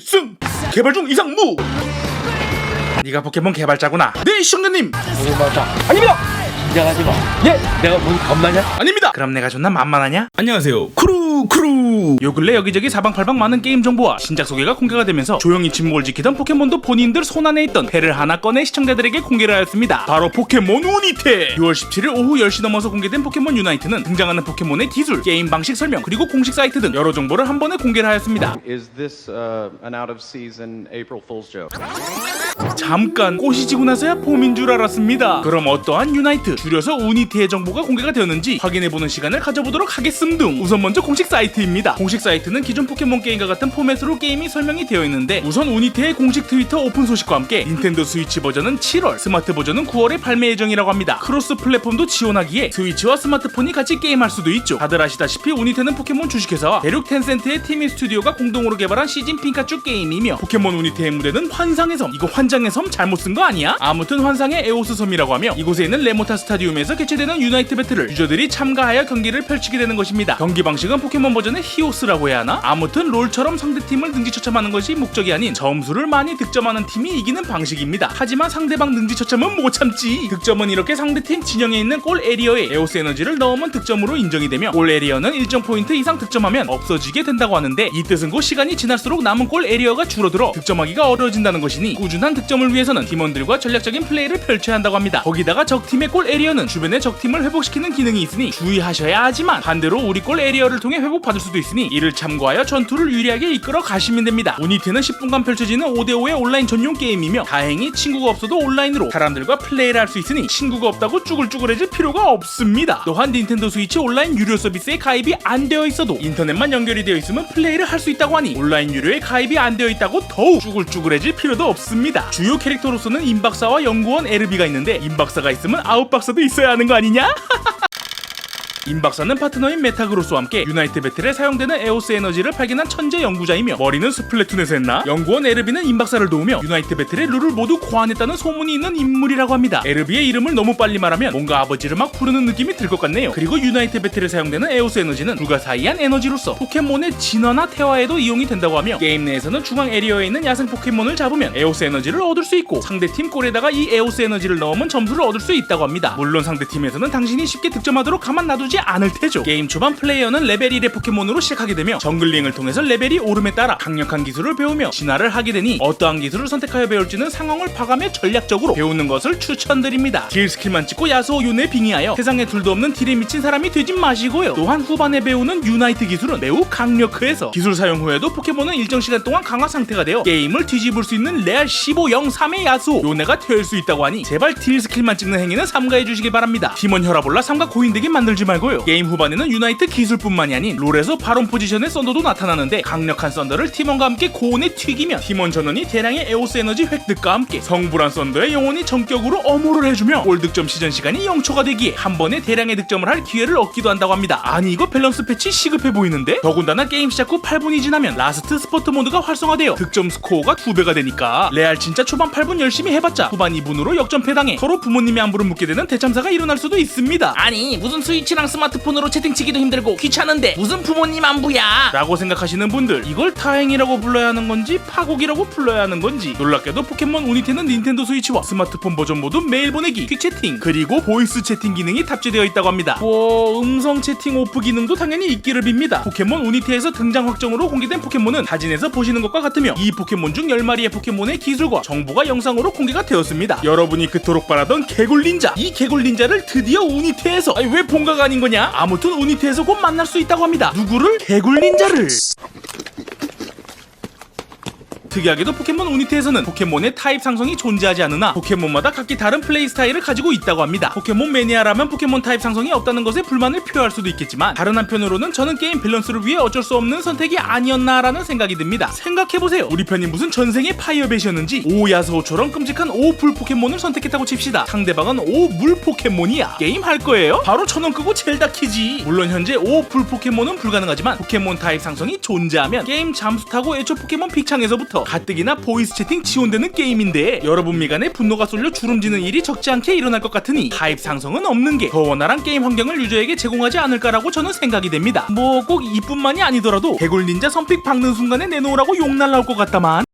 필승 개발 중 이상 무 네가 포켓몬 개발자구나 네 시청자님 맞아. 아닙니다. 긴장하지 마. 예, 내가 뭔 겁나냐? 아닙니다 그럼 내가 존나 만만하냐? 안녕하세요 크루 크루. 요 근래 여기저기 사방팔방 많은 게임 정보와 신작 소개가 공개가 되면서 조용히 침묵을 지키던 포켓몬도 본인들 손안에 있던 패를 하나 꺼내 시청자들에게 공개를 하였습니다. 바로 포켓몬 우니테! 6월 17일 오후 10시 넘어서 공개된 포켓몬 유나이트는 등장하는 포켓몬의 기술, 게임 방식 설명 그리고 공식 사이트 등 여러 정보를 한 번에 공개를 하였습니다. Is this uh, an out of season April Fool's joke? 잠깐 꽃이 지고 나서야 봄인 줄 알았습니다. 그럼 어떠한 유나이트 줄여서 우니티의 정보가 공개가 되었는지 확인해보는 시간을 가져보도록 등 우선 먼저 공식 사이트입니다. 공식 사이트는 기존 포켓몬 게임과 같은 포맷으로 게임이 설명이 되어 있는데 우선 우니티의 공식 트위터 오픈 소식과 함께 닌텐도 스위치 버전은 7월, 스마트 버전은 9월에 발매 예정이라고 합니다. 크로스 플랫폼도 지원하기에 스위치와 스마트폰이 같이 게임할 수도 있죠. 다들 아시다시피 우니테는 포켓몬 주식회사와 대륙 텐센트의 티미 스튜디오가 공동으로 개발한 시즌 핑카츄 게임이며 포켓몬 우니테의 무대는 환상의 섬. 이거 환 장의 섬 잘못 쓴 거 아니야? 아무튼 환상의 에오스 섬이라고 하며 이곳에 있는 레모타 스타디움에서 개최되는 유나이트 배틀을 유저들이 참가하여 경기를 펼치게 되는 것입니다. 경기 방식은 포켓몬 버전의 히오스라고 해야 하나? 아무튼 롤처럼 상대팀을 능지처참하는 것이 목적이 아닌 점수를 많이 득점하는 팀이 이기는 방식입니다. 하지만 상대방 능지처참은 못 참지. 득점은 이렇게 상대팀 진영에 있는 골 에리어에 에오스 에너지를 넣으면 득점으로 인정이 되며 골 에리어는 일정 포인트 이상 득점하면 없어지게 된다고 하는데 이 뜻은 곧 시간이 지날수록 남은 골 에리어가 줄어들어 득점하기가 어려워진다는 것이니 꾸준한 득점을 위해서는 팀원들과 전략적인 플레이를 펼쳐야 한다고 합니다. 거기다가 적팀의 골 에리어는 주변의 적팀을 회복시키는 기능이 있으니 주의하셔야 하지만 반대로 우리 골 에리어를 통해 회복받을 수도 있으니 이를 참고하여 전투를 유리하게 이끌어 가시면 됩니다. 우니테는 10분간 펼쳐지는 5대5의 온라인 전용 게임이며 다행히 친구가 없어도 온라인으로 사람들과 플레이를 할 수 있으니 친구가 없다고 쭈글쭈글해질 필요가 없습니다. 또한 닌텐도 스위치 온라인 유료 서비스에 가입이 안 되어 있어도 인터넷만 연결이 되어 있으면 플레이를 할 수 있다고 하니 온라인 유료에 가입이 안 되어 있다고 더욱 쭈글쭈글해질 필요도 없습니다. 주요 캐릭터로서는 임박사와 연구원 에르비가 있는데 임박사가 있으면 아웃박사도 있어야 하는 거 아니냐? 임박사는 파트너인 메타그로스와 함께 유나이트 배틀에 사용되는 에오스 에너지를 발견한 천재 연구자이며 머리는 스플래툰에서 했나? 연구원 에르비는 임박사를 도우며 유나이트 배틀의 룰을 모두 고안했다는 소문이 있는 인물이라고 합니다. 에르비의 이름을 너무 빨리 말하면 뭔가 아버지를 막 부르는 느낌이 들 것 같네요. 그리고 유나이트 배틀에 사용되는 에오스 에너지는 불가사의한 에너지로서 포켓몬의 진화나 태화에도 이용이 된다고 하며 게임 내에서는 중앙 에리어에 있는 야생 포켓몬을 잡으면 에오스 에너지를 얻을 수 있고 상대팀 골에다가 이 에오스 에너지를 넣으면 점수를 얻을 수 있다고 합니다. 물론 상대팀에서는 당신이 쉽게 득점하도록 가만 놔두지 않을 테죠. 게임 초반 플레이어는 레벨 1의 포켓몬으로 시작하게 되며 정글링을 통해서 레벨이 오름에 따라 강력한 기술을 배우며 진화를 하게 되니 어떠한 기술을 선택하여 배울지는 상황을 봐가며 전략적으로 배우는 것을 추천드립니다. 딜 스킬만 찍고 야수호 요네 빙의하여 세상에 둘도 없는 딜에 미친 사람이 되지 마시고요. 또한 후반에 배우는 유나이트 기술은 매우 강력해서 기술 사용 후에도 포켓몬은 일정 시간 동안 강화 상태가 되어 게임을 뒤집을 수 있는 레알 1503의 야수호 요네가 될 수 있다고 하니 제발 딜 스킬만 찍는 행위는 삼가해 주시기 바랍니다. 팀원 혈압 올라 삼가 고인되게 만들지 말고 요. 게임 후반에는 유나이트 기술뿐만이 아닌 롤에서 바론 포지션의 썬더도 나타나는데 강력한 썬더를 팀원과 함께 고온에 튀기면 팀원 전원이 대량의 에오스 에너지 획득과 함께 성불한 썬더의 영혼이 전격으로 엄호를 해주며 골 득점 시전 시간이 0초가 되기에 한 번에 대량의 득점을 할 기회를 얻기도 한다고 합니다. 아니 이거 밸런스 패치 시급해 보이는데? 더군다나 게임 시작 후 8분이 지나면 라스트 스포트 모드가 활성화되어 득점 스코어가 2배가 되니까 레알 진짜 초반 8분 열심히 해봤자 후반 2분으로 역전패 당해 서로 부모님의 안부를 묻게 되는 대참사가 일어날 수도 있습니다. 아니 무슨 스위치랑 스마트폰으로 채팅치기도 힘들고 귀찮은데 무슨 부모님 안부야? 라고 생각하시는 분들 이걸 다행이라고 불러야 하는 건지 파국이라고 불러야 하는 건지 놀랍게도 포켓몬 우니테는 닌텐도 스위치와 스마트폰 버전 모두 메일 보내기, 퀵 채팅 그리고 보이스 채팅 기능이 탑재되어 있다고 합니다. 뭐 음성 채팅 오프 기능도 당연히 있기를 빕니다. 포켓몬 우니테에서 등장 확정으로 공개된 포켓몬은 사진에서 보시는 것과 같으며 이 포켓몬 중 10마리의 포켓몬의 기술과 정보가 영상으로 공개가 되었습니다. 여러분이 그토록 바라던 개굴 닌자 이 개굴 닌자를 드디어 우니테에서 아니 왜 본가가 아닌 거냐 아무튼 우니테에서 곧 만날 수 있다고 합니다. 누구를? 개굴 닌자를 특이하게도 포켓몬 우니테에서는 포켓몬의 타입 상성이 존재하지 않으나 포켓몬마다 각기 다른 플레이 스타일을 가지고 있다고 합니다. 포켓몬 매니아라면 포켓몬 타입 상성이 없다는 것에 불만을 표할 수도 있겠지만 다른 한편으로는 저는 게임 밸런스를 위해 어쩔 수 없는 선택이 아니었나라는 생각이 듭니다. 생각해보세요. 우리 편이 무슨 전생의 파이어벳이었는지 오야스호처럼 끔찍한 오불 포켓몬을 선택했다고 칩시다. 상대방은 오물 포켓몬이야. 게임 할 거예요? 바로 천원 끄고 젤다 키지. 물론 현재 오불 포켓몬은 불가능하지만 포켓몬 타입 상성이 존재하면 게임 잠수 타고 애초 포켓몬 픽창에서부터 가뜩이나 보이스 채팅 지원되는 게임인데 여러분 미간에 분노가 쏠려 주름지는 일이 적지 않게 일어날 것 같으니 하입 상성은 없는 게 더 원활한 게임 환경을 유저에게 제공하지 않을까라고 저는 생각이 됩니다. 뭐 꼭 이뿐만이 아니더라도 개굴 닌자 선픽 박는 순간에 내놓으라고 욕 날라올 것 같다만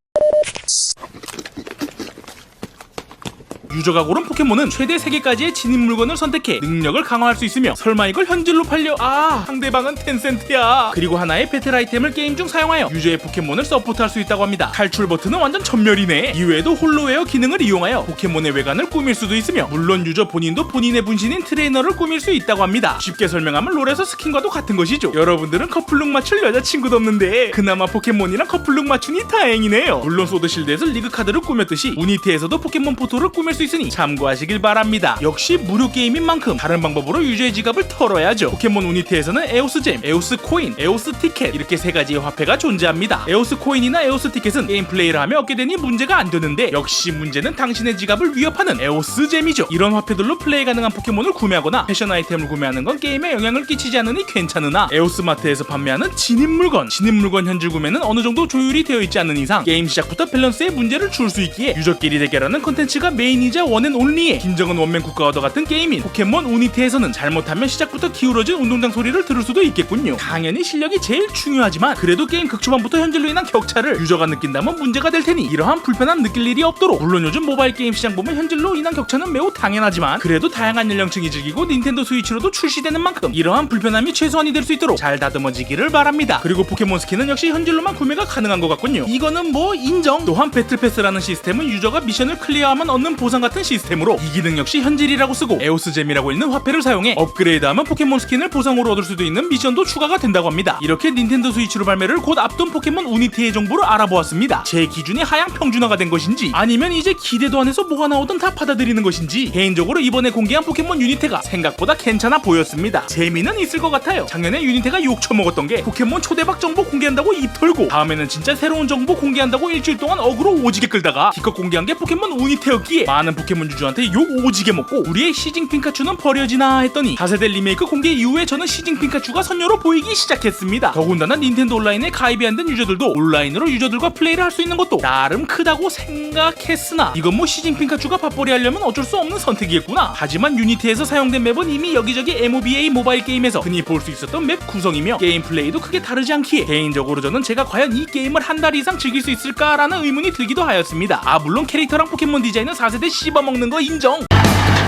유저가 고른 포켓몬은 최대 3개까지의 진입 물건을 선택해 능력을 강화할 수 있으며 설마 이걸 현질로 팔려? 아 상대방은 텐센트야. 그리고 하나의 배틀 아이템을 게임 중 사용하여 유저의 포켓몬을 서포트할 수 있다고 합니다. 탈출 버튼은 완전 전멸이네. 이외에도 홀로웨어 기능을 이용하여 포켓몬의 외관을 꾸밀 수도 있으며 물론 유저 본인도 본인의 분신인 트레이너를 꾸밀 수 있다고 합니다. 쉽게 설명하면 롤에서 스킨과도 같은 것이죠. 여러분들은 커플룩 맞출 여자친구도 없는데 그나마 포켓몬이랑 커플룩 맞추니 다행이네요. 물론 소드실드에서 리그 카드를 꾸몄듯이 우니티에서도 포켓몬 포토를 꾸밀 수 있으니 참고하시길 바랍니다. 역시 무료 게임인 만큼 다른 방법으로 유저의 지갑을 털어야죠. 포켓몬 우니티에서는 에오스 잼, 에오스 코인, 에오스 티켓 이렇게 세 가지의 화폐가 존재합니다. 에오스 코인이나 에오스 티켓은 게임 플레이를 하며 얻게 되니 문제가 안 되는데 역시 문제는 당신의 지갑을 위협하는 에오스 잼이죠. 이런 화폐들로 플레이 가능한 포켓몬을 구매하거나 패션 아이템을 구매하는 건 게임에 영향을 끼치지 않으니 괜찮으나 에오스 마트에서 판매하는 진입 물건 진입 물건 현질 구매는 어느 정도 조율이 되어 있지 않은 이상 게임 시작부터 밸런스에 문제를 줄 수 있기에 유저끼리 대결하는 컨텐츠가 메인이 자 원앤 온리의 김정은 원맨 국가와도 같은 게임인 포켓몬 우니티에서는 잘못하면 시작부터 기울어진 운동장 소리를 들을 수도 있겠군요. 당연히 실력이 제일 중요하지만 그래도 게임 극초반부터 현질로 인한 격차를 유저가 느낀다면 문제가 될 테니 이러한 불편함 느낄 일이 없도록. 물론 요즘 모바일 게임 시장 보면 현질로 인한 격차는 매우 당연하지만 그래도 다양한 연령층이 즐기고 닌텐도 스위치로도 출시되는 만큼 이러한 불편함이 최소한이 될 수 있도록 잘 다듬어지기를 바랍니다. 그리고 포켓몬 스킨은 역시 현질로만 구매가 가능한 것 같군요. 이거는 뭐 인정? 또한 배틀 패스라는 시스템은 유저가 미션을 클리어하면 얻는 보상 같은 시스템으로 이 기능 역시 현질이라고 쓰고 에오스 잼이라고 있는 화폐를 사용해 업그레이드하면 포켓몬 스킨을 보상으로 얻을 수도 있는 미션도 추가가 된다고 합니다. 이렇게 닌텐도 스위치로 발매를 곧 앞둔 포켓몬 우니티의 정보를 알아보았습니다. 제 기준이 하향 평준화가 된 것인지 아니면 이제 기대도 안 해서 뭐가 나오든 다 받아들이는 것인지 개인적으로 이번에 공개한 포켓몬 유니테가 생각보다 괜찮아 보였습니다. 재미는 있을 것 같아요. 작년에 유니테가 욕 처먹었던 게 포켓몬 초대박 정보 공개한다고 입 털고 다음에는 진짜 새로운 정보 공개한다고 일주일 동안 어그로 오지게 끌다가 기껏 공개한 게 포켓몬 우니테였기에 많은 포켓몬 유저한테 욕 오지게 먹고 우리의 시징 핑카츄는 버려지나 했더니 4세대 리메이크 공개 이후에 저는 시징 핑카츄가 선녀로 보이기 시작했습니다. 더군다나 닌텐도 온라인에 가입이 안 된 유저들도 온라인으로 유저들과 플레이를 할 수 있는 것도 나름 크다고 생각했으나 이건 뭐 시징 핑카츄가 밥벌이 하려면 어쩔 수 없는 선택이겠구나. 하지만 유니티에서 사용된 맵은 이미 여기저기 MOBA 모바일 게임에서 흔히 볼 수 있었던 맵 구성이며 게임 플레이도 크게 다르지 않기에 개인적으로 저는 제가 과연 이 게임을 한 달 이상 즐길 수 있을까라는 의문이 들기도 하였습니다. 아 물론 캐릭터랑 포켓몬 디자인은 4세대 씹어먹는 거 인정.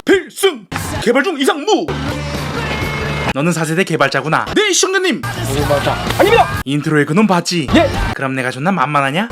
필승! 개발 중 이상 무! 너는 4세대 개발자구나. 네 시청자님! 오마자 아니며 인트로의 그놈 봤지? 예. 그럼 내가 존나 만만하냐?